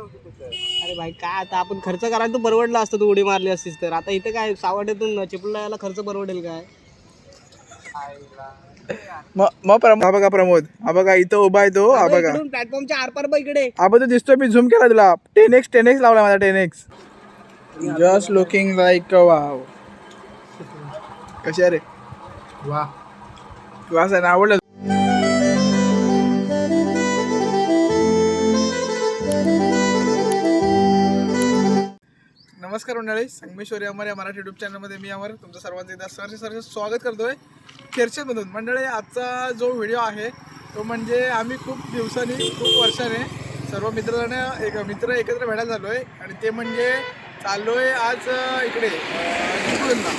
अरे भाई काय आता आपण खर्च करायला तर परवडला असतं तू उडी मारली असतीस तर. आता इथे काय सावड्यातून चिपळूणला यायला खर्च परवडेल काय? मग मग प्रमोद हा बघा प्रमोद हा बघा इथं उभा आहे तो हा बघा. प्लॅटफॉर्मच्या आरपार बघ इकडे. हा बघ तो दिसतोय मी झूम केला तुला. टेन एक्स टेन एक्स लावला माझा ten X just looking like wow कशी आहे रे? वा. वास आहे ना आवडलं नमस्कार मंडळी संगमेश्वरी अमर या मराठी युट्यूब चॅनलमध्ये मी अमर तुमचं सर्वांचं एकदा सरसे सरसे स्वागत करतोय चर्चेमधून. मंडळी आजचा जो व्हिडिओ आहे तो म्हणजे आम्ही खूप दिवसांनी खूप वर्षाने सर्व मित्रजण एक मित्र एकत्र भेटायला झालो आहे आणि ते म्हणजे चाललो आहे आज इकडे चिपळूणला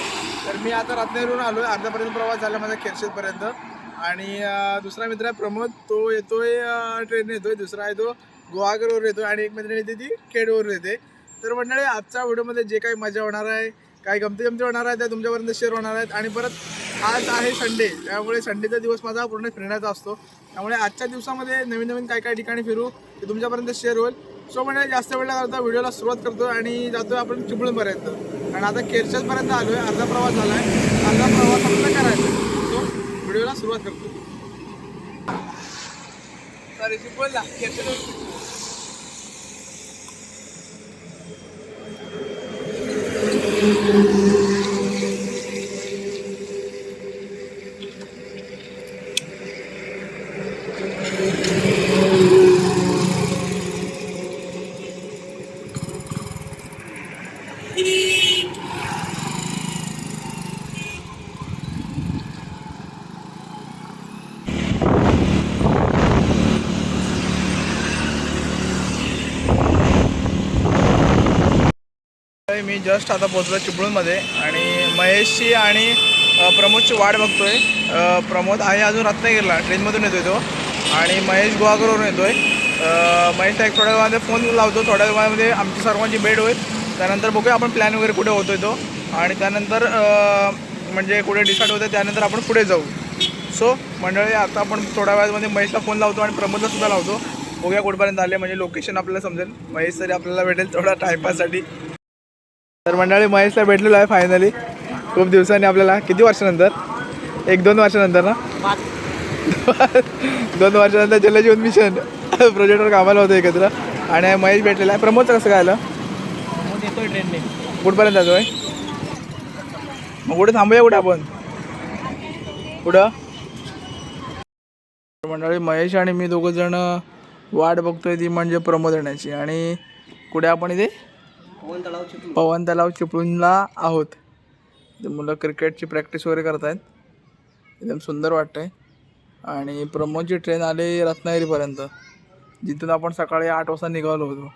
तर मी आता रत्नागिरीवरून आलो आहे अर्ध्यापर्यंत प्रवास झाला माझा खेरशेदपर्यंत आणि दुसरा मित्र आहे प्रमोद तो येतोय ट्रेनने येतोय दुसरा आहे तो गुहागरवर येतोय आणि एक मैत्रीण येते ती खेडवर येते. तर मंडळी आजच्या व्हिडिओमध्ये जे काही मजा होणार आहे काही गमती गमती होणार आहे त्या तुमच्यापर्यंत शेअर होणार आहेत. आणि परत आज आहे संडे त्यामुळे संडेचा दिवस माझा पूर्ण फिरण्याचा असतो. त्यामुळे आजच्या दिवसामध्ये नवीन नवीन काय काय ठिकाणी फिरू ते तुमच्यापर्यंत शेअर होईल. सो म्हणजे जास्त वेळ न करता व्हिडिओला सुरुवात करतो आणि जातो आपण चिपळूणपर्यंत. आणि आता केरशदपर्यंत आलो आहे अर्धा प्रवास झाला आहे अर्धा प्रवास आपल्याला करायचा सो व्हिडिओला सुरुवात करतो. सॉरी चिपळूणला आहे मी जस्ट आता पोहोचलो चिपळूणमध्ये आणि महेशची आणि प्रमोदची वाट बघतोय. आहे प्रमोद आहे अजून रत्नागिरीला ट्रेनमधून येतो तो. आणि महेश गोवाकरवरून येतो आहे महेशला एक थोड्या वेळामध्ये फोन लावतो थोड्या वेळामध्ये आमची सर्वांची भेट होईल. त्यानंतर बघूया आपण प्लॅन वगैरे कुठे होतोय तो. आणि त्यानंतर म्हणजे कुठे डिसाईड होतं त्यानंतर आपण पुढे जाऊ. सो मंडळी आता आपण थोड्या वेळामध्ये महेशला फोन लावतो आणि प्रमोदला सुद्धा लावतो. बघूया कुठपर्यंत आले म्हणजे लोकेशन आपल्याला समजेल. महेश तरी आपल्याला भेटेल थोडा टाईमपाससाठी तर मंडळी महेशला भेटलेलो आहे फायनली खूप दिवसांनी आपल्याला किती वर्षानंतर? एक दोन वर्षानंतर ना? दोन वर्षानंतर जलजीवन मिशन प्रोजेक्टवर कामाला होतो एकत्र. आणि महेश भेटलेला आहे. प्रमोदचं कसं काय आलं? कुठपर्यंत जातो आहे मग कुठे थांबूया कुठे आपण? कुठं? मंडळी महेश आणि मी दोघं जण वाट बघतोय ती म्हणजे प्रमोद येण्याची. आणि कुठे आपण इथे? पवन तलाव चिपळूण. पवन तलाव चिपळूणला आहोत. ते मुलं क्रिकेटची प्रॅक्टिस वगैरे करत आहेत एकदम सुंदर वाटतंय. आणि प्रमोदची ट्रेन आली रत्नागिरीपर्यंत. जिथून आपण सकाळी आठ वाजता निघालो होतो.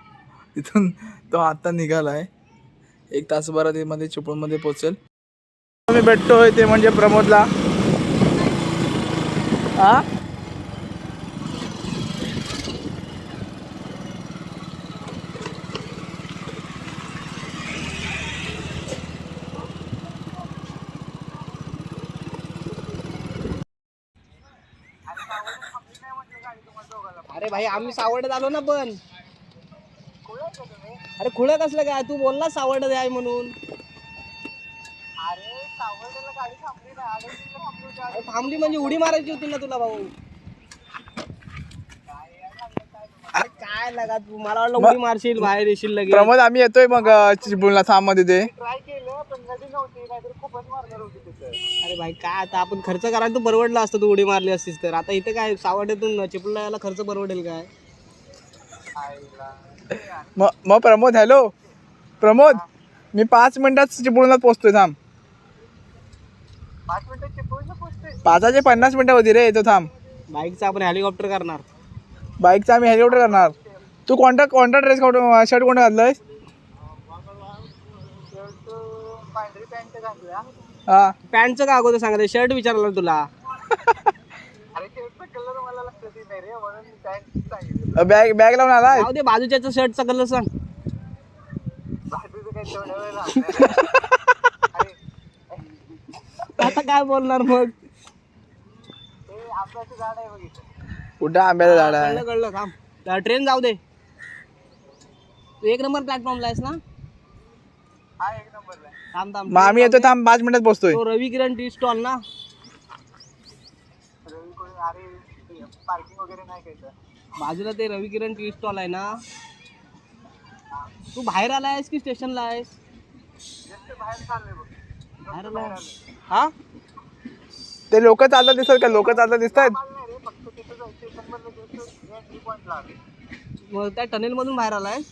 तिथून तो आत्ता निघाला आहे एक तासभरामध्ये चिपळूणमध्ये पोचेल मी भेटतोय ते म्हणजे प्रमोदला. हा अरे भाई आम्ही सावड्यात आलो ना पण. अरे खुळं कसलं काय? तू बोलला सावड्यात आहे म्हणून. अरे थांबली म्हणजे उडी मारायची होती ना तुला भाऊ. अरे काय लगा तू? मला वाटलं उडी मारशील बाहेर येशील लगेच. प्रमोद आम्ही येतोय मग चिपळूणला थांबमध्ये ते. अरे भाई काय आता आपण खर्च करायला तर परवडला असतं तू उडी मारली असतीस तर. आता इथे काय सावड्यातून चिपळूणला यायला खर्च परवडेल काय? मग मग प्रमोद हॅलो? प्रमोद मी पाच मिनिटात चिपळूणला पोहोचतोय थांब. पाचाचे पन्नास मिनिटं होती रे येतो थांब. बाईकचा आपण हेलिकॉप्टर करणार. बाईकचा आम्ही हेलिकॉप्टर करणार. तू कोणता कोणता ड्रेस शर्ट कोणता घातलाय हा. पॅन्टचं का अगोदर सांगते शर्ट विचारलं तुला. बॅग बॅग लावून आला जाऊ दे बाजूच्या शर्टचा कलर सांग. आता काय बोलणार मग? कुठं आंब्याचं झाड आहे? कळलं कळलं थांब. ट्रेन जाऊ दे. तू एक नंबर प्लॅटफॉर्मला आहेस ना? थांब थांब. मग आम्ही येतो थांब पाच मिनिटात पोहोचतोय. तो रवी किरण टी स्टॉल ना. बाजूला ते रवी किरण टी स्टॉल आहे ना. तू बाहेर आला आहेस की स्टेशनला आहेस? बाहेर आला हा? ते लोक चालतात दिसतात का? लोक चालतात दिसतात? मग त्या टनेल मधून बाहेर आलायस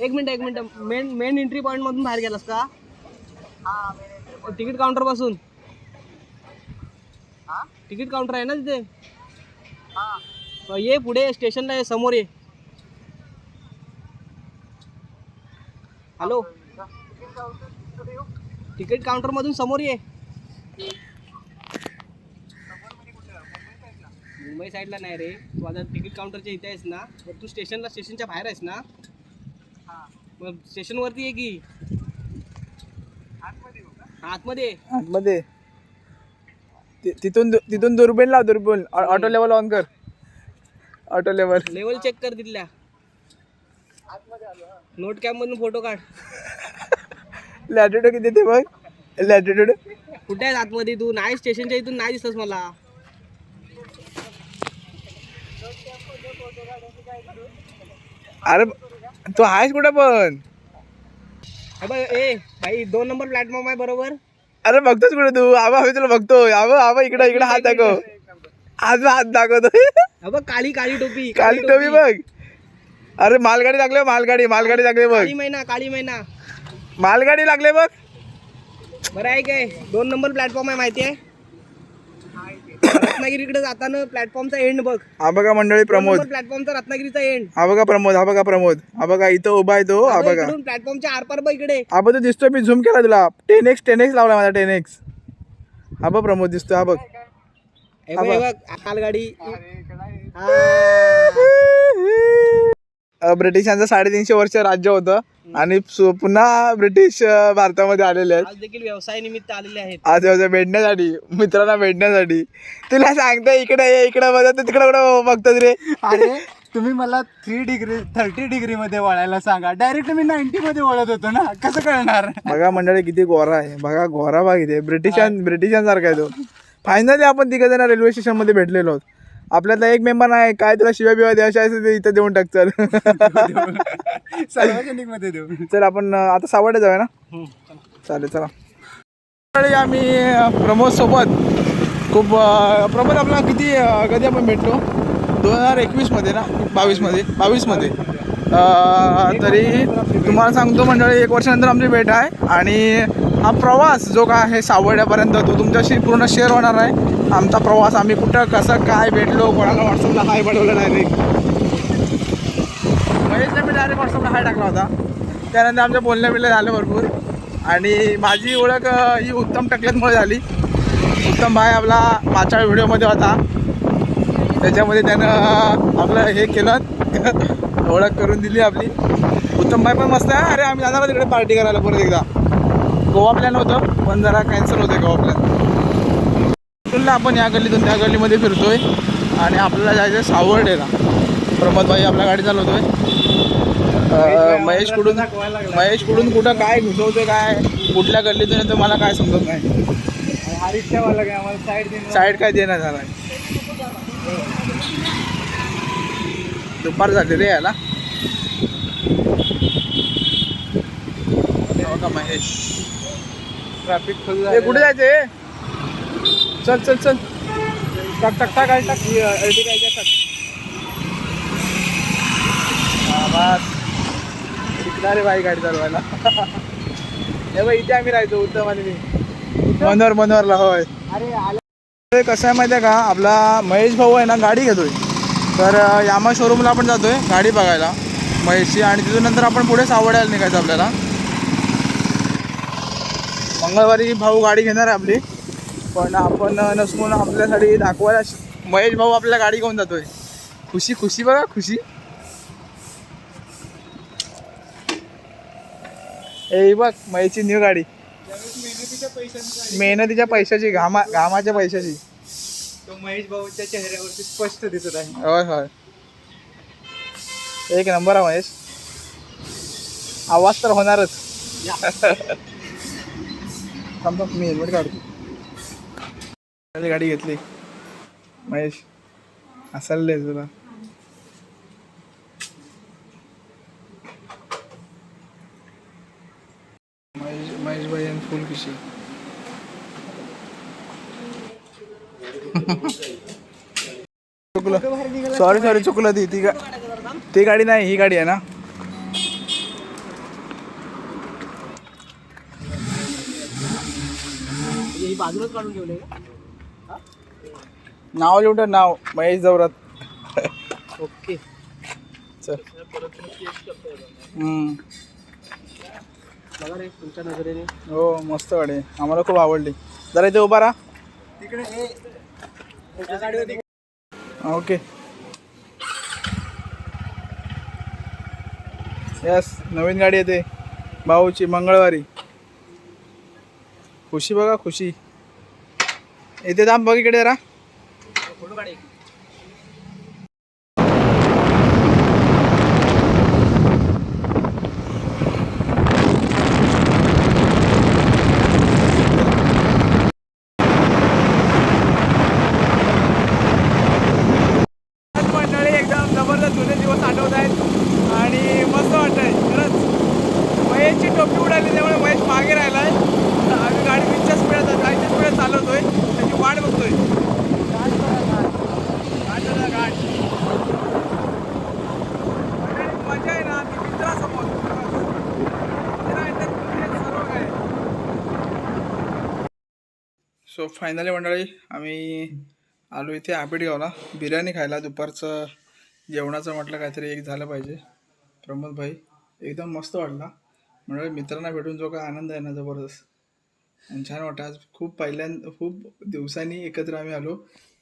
एक मिनिट एक minute. Main main entry point मधून बाहेर गेलास का? तिकीट काउंटरपासून. तिकीट काउंटर आहे ना तिथे? ये पुढे स्टेशनला ये समोर ये. हॅलो तिकीट काउंटर मधून समोर ये. मुंबई साईडला नाही रे. तू आता तिकीट काउंटरच्या इथे आहेस ना तू स्टेशनला स्टेशनच्या बाहेर आहेस ना. मग स्टेशनवरती ये की. हा, आतमध्ये. आतमध्ये. ति- तिथून दु- तिथून दुर्बीण लाव दुर्बीण. ऑ- ऑटो लेवल ऑन कर. ऑटो लेवल लेवल चेक कर तिथल्या. नोट कॅम्प मधून फोटो काढ. लॅटिट्यूड किती बघ? लॅटिट्यूड कुठे आहेस आतमध्ये तू? नाही स्टेशनच्या इथून नाही दिसतस मला. अरे तू आहेस कुठं पण? ए भाई दोन नंबर प्लॅटफॉर्म आहे बरोबर. अरे बघतोस कुठे तू? आबा आम्ही तुला बघतोय. आबा आबा इकडे इकडे हात दाखव. आज हात दाखवतोय. हे बघ काळी काळी टोपी काली टोपी बघ. अरे मालगाडी लागले मालगाडी मालगाडी लागले बघ. काळी महिना काळी महिना मालगाडी लागले बघ. बरं आहे काय दोन नंबर प्लॅटफॉर्म आहे माहिती आहे रत्नागिरीकडे जाताना प्लॅटफॉर्मचा एंड बघ. हा बघा मंडळी प्रमोद. प्लॅटफॉर्मचा रत्नागिरीचा एंड हा बघा प्रमोद हा बघा प्रमोद. हा बघा इथं उभा आहे तो हा बघा. इकडून प्लॅटफॉर्मच्या आरपार बघ इकडे. हा बघ तो दिसतोय मी झूम केला तुला. टेन एक्स टेन एक्स लावला माझा टेन एक्स हा बघ प्रमोद दिसतोय हा बघ. हे बघ हे बघ. मालगाडी अ, ब्रिटिशांचं साडेतीनशे वर्ष राज्य होतं. आणि सु- पुन्हा ब्रिटिश अ, भारतामध्ये आलेले आहेत. आज देखील व्यवसाय निमित्त आलेले आहेत. आज व्यवसाय भेटण्यासाठी मित्रांना भेटण्यासाठी. तुला सांगता इकडे ये इकडे बघा तू तिकडे कुठं बघतोस रे? अरे तुम्ही मला थ्री डिग्री थर्टी डिग्री मध्ये वळायला सांगा. डायरेक्ट मी नाईन्टी मध्ये वळत होतो ना? कसं कळणार? बघा मंडळी किती गोरा आहे. बघा गोरा बघ इथे. ब्रिटिशां ब्रिटिशांसारखा आहे तो. फायनली आपण तिघ जण रेल्वे स्टेशनमध्ये भेटलेलो आहोत. आपल्यातला एक मेंबर नाही काय तुला शिव्या बिव्या द्यायच्या आहे ते इथं देऊन टाक चल. सार्वजनिक मध्ये देऊ. चल आपण आता सावडे जाऊया ना? चालेल चला. आम्ही प्रमोद सोबत खूप प्रमोद आपला किती कधी आपण भेटलो? दोन हजार एकवीसमध्ये ना? बावीसमध्ये बावीसमध्ये. तरी तुम्हाला सांगतो मंडळी एक वर्षानंतर आमची भेट आहे आणि हा प्रवास जो काय आहे सावड्यापर्यंत तो तुमच्याशी पूर्ण शेअर होणार आहे. आमचा प्रवास आम्ही कुठं कसं काय भेटलो कोणाला व्हॉट्सअपला हाय पाठवलं डायरेक्ट महेशला मी डायरेक्ट व्हॉट्सअपला हाय टाकला होता. त्यानंतर आमच्या बोलण्या बिलण्या झालं भरपूर. आणि माझी ओळख ही उत्तम टकल्यातमुळे झाली. उत्तम भाई आपला मागच्या व्हिडिओमध्ये होता. त्याच्यामध्ये त्यानं आपलं हे केलं. ओळख करून दिली आपली. उत्तम भाई पण मस्त आहे. अरे आम्ही जाणार तिकडे पार्टी करायला परत एकदा. गोवा प्लॅन होतं पण जरा कॅन्सल होतं गोवा प्लॅन इथूनला आपण या गल्लीतून त्या गल्लीमध्ये फिरतोय. आणि आपल्याला जायचं सावर्डेला. प्रमोद भाई आपल्या गाडी चालवतोय. महेश कुठून महेश कुठून कुठं काय घुसवतोय काय कुठल्या गल्लीतून येतो मला काय समजत नाही. साईड काय देणार झाला दुपार झाली रे याला. हो का महेश? ट्रॅफिक कुठे जायचंय? चल चल चल. टाक टाक टाक गाडी टाक. टाक. बस शिकणार रे बाई गाडी चालवायला. हे बघ इथे आम्ही राहायचो उत्तम आणि मी. मनोहर मनोहरला होय. अरे कसं आहे माहिती आहे का? आपला महेश भाऊ आहे ना गाडी घेतोय. तर यामा शोरूमला आपण जातो आहे गाडी बघायला. म्हैशी आणि तिथून नंतर आपण पुढे सावड्याला निघायचं आपल्याला. मंगळवारी भाऊ गाडी घेणार आहे आपली. पण आपण नसून आपल्यासाठी दाखवायला महेश भाऊ आपल्याला गाडी घेऊन जातोय. खुशी खुशी बघा खुशी. ए बघ महेशची न्यू गाडी. मेहनतीच्या पैशाची घामा घामाच्या पैशाची. तो महेश भाऊच्या चेहऱ्यावरती स्पष्ट दिसत आहे. होय होय. एक नंबर आहे महेश. आवाज तर होणारच. थांब मी हेल्मेट काढतो. गाडी घेतली. महेश हसायला तुला. महेश महेश भाई आणि फुल खुशी चुकलं. सॉरी सॉरी चुकलं ती. ती गा ती गाडी नाही ही गाडी आहे ना. नाव लिहून नाव. महेश जवरात. ओके. चल. हो मस्त गाडी आहे. आम्हाला खूप आवडली. जरा इथे उभा राहा. हा, ओके. यस नवीन गाडी येते. भाऊची मंगळवारी. खुशी बघा खुशी. येते थांब बघ इकडे जरा फोटो काढे आज मंडळी एकदम जबरदस्त जुने दिवस आठवत आहेत आणि मस्त वाटतंय खरंच महेशची टोपी उडाली त्यामुळे महेश मागे राहिलाय आम्ही गाडी वीसच्या स्पीडात जायच्या स्पीडात चालवतोय त्याची वाट बघतोय घाट झाला, घाट. मंडळी, मजा आहे ना ती मित्रासमोर मित्र आहेत तर म्हणजे सर्व काय सो फायनली मंडळी आम्ही आलो इथे आंबेडगावला. बिर्याणी खायला दुपारचं जेवणाचं म्हटलं काहीतरी एक झालं पाहिजे. प्रमोद भाई एकदम मस्त वाटला. म्हणजे मित्रांना भेटून जो काय आनंद आहे ना जबरदस्त. आणि छान वाटतं आज खूप पहिल्यांदा खूप दिवसांनी एकत्र आम्ही आलो.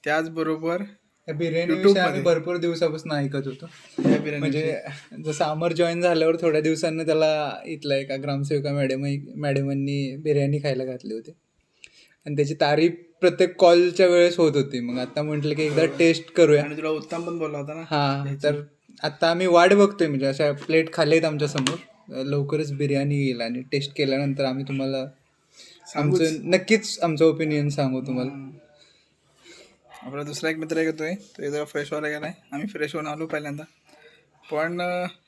त्याचबरोबर बिर्याणी. भरपूर दिवसापासून ऐकत होतो. म्हणजे जसं अमर जॉईन झाल्यावर थोड्या दिवसांनी त्याला इथला एका ग्रामसेविका मॅडम मॅडमांनी बिर्याणी खायला घातली होती. आणि त्याची तारीफ प्रत्येक कॉलच्या वेळेस होत होती. मग आता म्हटलं की एकदा टेस्ट करूया. आणि तुला उत्तम पण बोलला होता ना? हा तर आता आम्ही वाट बघतोय म्हणजे अशा प्लेट खाल्ले आहेत आमच्यासमोर. लवकरच बिर्याणी येईल आणि टेस्ट केल्यानंतर आम्ही तुम्हाला आमचं नक्कीच आमचं ओपिनियन सांगू तुम्हाला. आपला दुसरा एक मित्र येतोय. तो जरा फ्रेश व्हायला गेलाय. आम्ही फ्रेश होऊन आलो पहिल्यांदा. पण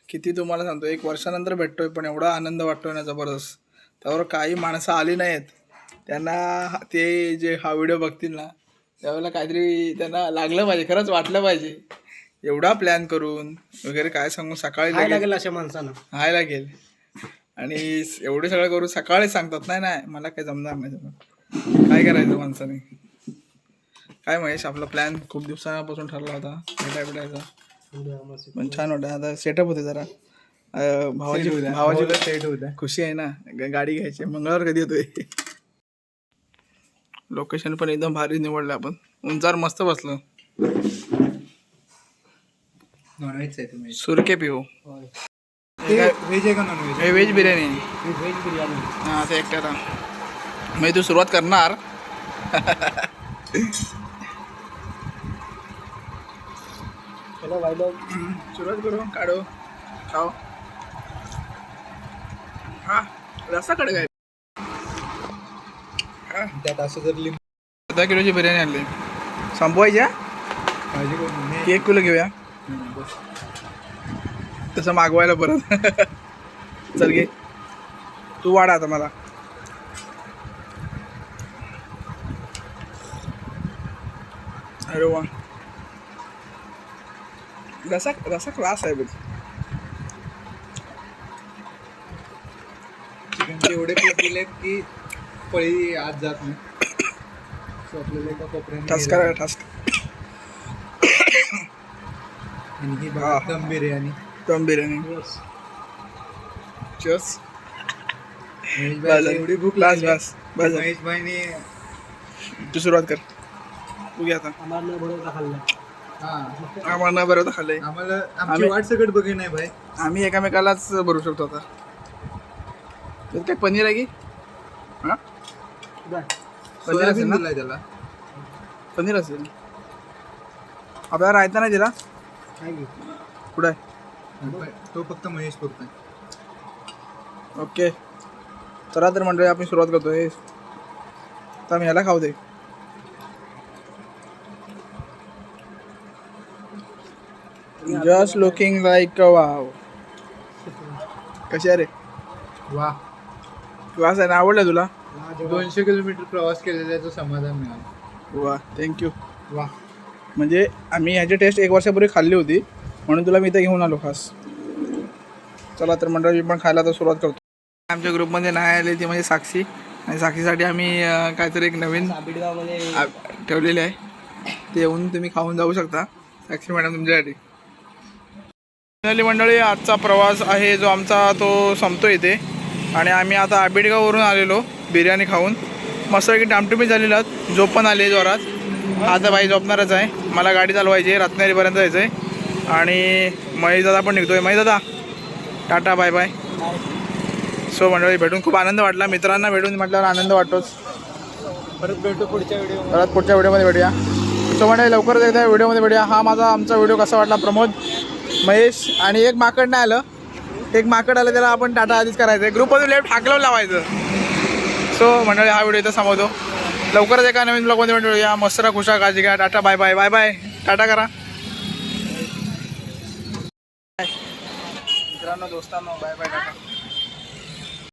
किती तुम्हाला सांगतो एक वर्षानंतर भेटतोय पण एवढा आनंद वाटतोय ना जबरदस्त. त्यावर काही माणसं आली नाहीत. त्यांना ते जे हा व्हिडिओ बघतील ना त्यावेळेला काहीतरी त्यांना लागलं पाहिजे खरंच वाटलं पाहिजे. एवढा प्लॅन करून वगैरे काय सांगू सकाळी काय लागेल अशा माणसानं. हाय लागेल. आणि एवढे सगळं करून सकाळीच सांगतात नाही नाही मला काही जमणार नाही. जमणार काय करायचं माणसाने? काय महेश आपला प्लॅन खूप दिवसापासून ठरला होता. भेटाय भेटायचा पण छान वाटतं आता सेटअप होते जरा. अं, भावाची भावाची सेट होत खुशी आहे ना ग- गाडी घ्यायची. मंगळवार कधी येतोय लोकेशन पण एकदम भारी निवडलं आपण. उंचार मस्त बसलं. नॉनव्हेज आहे तुम्ही. सुरके पिऊ. व्हेज आहे का नॉनव्हेज हे व्हेज बिर्याणी. आहे. व्हेज बिर्याणी. हा ते एकट्याला. म्हणजे तू सुरुवात करणार. चलो भाई लोग सुरुवात करू काढू. खाऊ. हा रस्सा कडे काय? त्यात असं जर लिंबू अर्धा किलोची बिर्याणी आणली. संपवायच्या भाजी करून हे- की एक किलो घेऊया? हम्म, बस. तसं मागवायला परत. चल घे. तू वाढा आता मला. अरे वा. रसा रसा क्लास आहे बघ. चिकनचे एवढे पीस दिले की पळी आत जात नाही. आपल्याला एका कोपऱ्याने. करा आणि ही हा. दम बिर्याणी. दम बिर्याणी. चस महेश भाईला एवढी भूक बस लागली. बस बस महेश भाईने तू सुरुवात कर. तू घे आता. आम्हाला बरोबर खाल्लं. हा. आम्हाला बरोबर खाल्लंय. आम्हाला आमची आम्ही- वाट सगळं बघे नाही भाई. आम्ही एकामेकालाच भरू शकतो आता. त्यात काय पनीर आहे की? हा? बरं. पनीर असेल ना? दिलाय त्याला. पनीर असेल. आपल्याला रायता नाही दिला? काय कुठं आहे? तो फक्त महेश करतोय ओके. चला तर मंडळी आपण सुरुवात करतोय. तर मी ह्याला खाऊ दे. जस्ट लुकिंग लाईक वाव कशी आहे रे? वा. क्लास आहे ना? आवडलं तुला? दोनशे किलोमीटर प्रवास केलेल्याचं समाधान मिळालं. वा थँक्यू वा. म्हणजे आम्ही ह्याची टेस्ट एक वर्षापूर्वी खाल्ली होती म्हणून तुला मी इथं घेऊन आलो खास. चला तर मंडळी मी पण खायला तर सुरुवात करतो. आमच्या ग्रुपमध्ये नाही आली ती म्हणजे साक्षी. आणि साक्षीसाठी आम्ही अं, काहीतरी एक नवीन साबिडगावमध्ये आ- ठेवलेले आहे. ते येऊन तुम्ही खाऊन जाऊ शकता साक्षी मॅडम तुमच्यासाठी. फायनली मंडळी आजचा प्रवास आहे जो आमचा तो संपतो इथे. आणि आम्ही आता आबिडगाववरून आलेलो. बिर्याणी खाऊन. मस्तपैकी टामटुमी झालेला आहोत. झोप पण आली आहे जोरात. आता बाई झोपणारच आहे. मला गाडी चालवायची आहे. रत्नागिरीपर्यंत जायचं आहे आणि महेश दादा पण निघतोय. महेश दादा टाटा बाय बाय. सो मंडळी भेटून खूप आनंद वाटला. मित्रांना भेटून म्हटल्यावर आनंद वाटतोच. परत भेटू पुढच्या व्हिडिओ परत पुढच्या व्हिडिओमध्ये भेटूया. सो म्हणजे लवकरच एकदा व्हिडिओमध्ये भेटूया. हा माझा आमचा व्हिडिओ कसा वाटला प्रमोद महेश आणि एक माकड नाही आलं. एक माकड आलं त्याला आपण टाटा आधीच करायचं आहे ग्रुपमधून लेफ्ट हाकलवून लावायचं. सो मंडळी हा व्हिडिओ इथं संपवतो लवकरच एका नवीन ब्लॉगमध्ये भेटूया. मस्तरा खुशा काळजी घ्या. Tata bye bye bye bye tata करा. मित्रांनो दोस्तांनो बाय बाय टाटा.